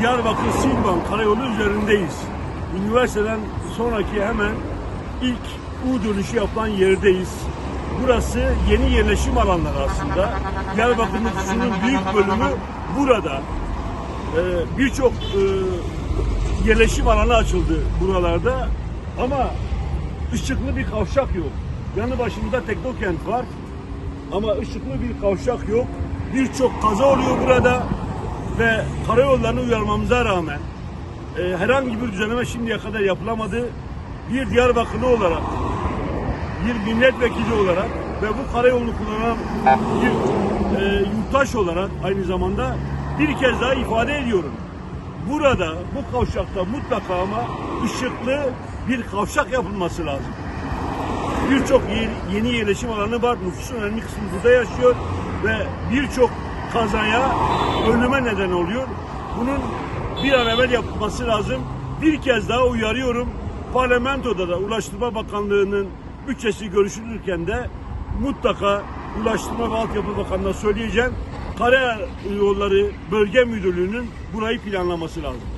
Diyarbakır Silvan Karayolu üzerindeyiz. Üniversiteden sonraki hemen ilk U dönüşü yapılan yerdeyiz. Burası yeni yerleşim alanları aslında. Diyarbakır nüfusunun büyük bölümü burada. Ee, Birçok e, yerleşim alanı açıldı buralarda. Ama ışıklı bir kavşak yok. Yanı başımızda Teknokent var. Ama ışıklı bir kavşak yok. Birçok kaza oluyor burada ve karayollarını uyarmamıza rağmen e, herhangi bir düzenleme şimdiye kadar yapılamadı. Bir Diyarbakırlı olarak, bir milletvekili olarak ve bu karayolunu kullanan bir e, yurttaş olarak aynı zamanda bir kez daha ifade ediyorum. Burada bu kavşakta mutlaka ama ışıklı bir kavşak yapılması lazım. Birçok ye- yeni yerleşim alanı var. Nüfusun önemli kısmı burada yaşıyor ve birçok kazaya, ölüme neden oluyor. Bunun bir an evvel yapılması lazım. Bir kez daha uyarıyorum. Parlamentoda da Ulaştırma Bakanlığı'nın bütçesi görüşülürken de mutlaka Ulaştırma ve Altyapı Bakanlığı'na söyleyeceğim. Karayolları Bölge Müdürlüğü'nün burayı planlaması lazım.